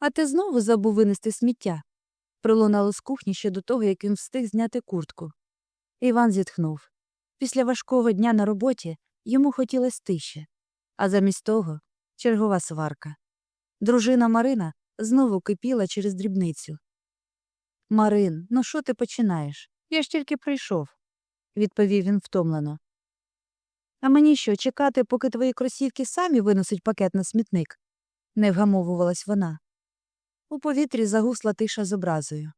А ти знову забув винести сміття? пролунало з кухні ще до того, як він встиг зняти куртку. Іван зітхнув. Після важкого дня на роботі йому хотілося тиші, а замість того чергова сварка. Дружина Марина знову кипіла через дрібницю. Марин, ну що ти починаєш? Я ж тільки прийшов, відповів він втомлено. А мені що, чекати, поки твої кросівки самі виносять пакет на смітник? не вгамовувалась вона. У повітрі загусла тиша з образою.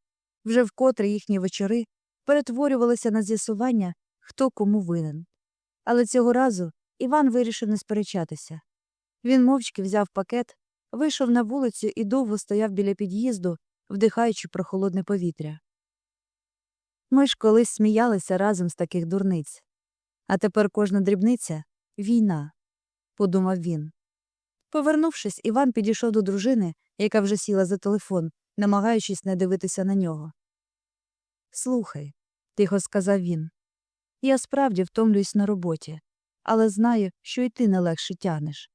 Вже вкотре їхні вечори перетворювалися на з'ясування, хто кому винен. Але цього разу Іван вирішив не сперечатися. Він мовчки взяв пакет, вийшов на вулицю і довго стояв біля під'їзду, вдихаючи прохолодне повітря. Ми ж колись сміялися разом з таких дурниць. А тепер кожна дрібниця війна, подумав він. Повернувшись, Іван підійшов до дружини, яка вже сіла за телефон, намагаючись не дивитися на нього. Слухай, тихо сказав він. Я справді втомлююсь на роботі, але знаю, що й ти не легше тягнеш.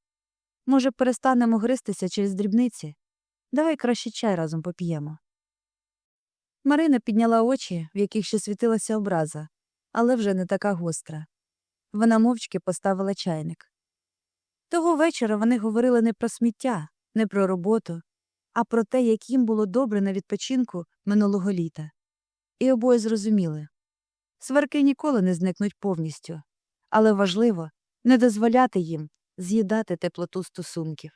Може, перестанемо гристися через дрібниці? Давай краще чай разом поп'ємо. Марина підняла очі, в яких ще світилася образа, але вже не така гостра. Вона мовчки поставила чайник. Того вечора вони говорили не про сміття, не про роботу, а про те, як їм було добре на відпочинку минулого літа. І обоє зрозуміли сварки ніколи не зникнуть повністю, але важливо не дозволяти їм з'їдати теплоту стосунків.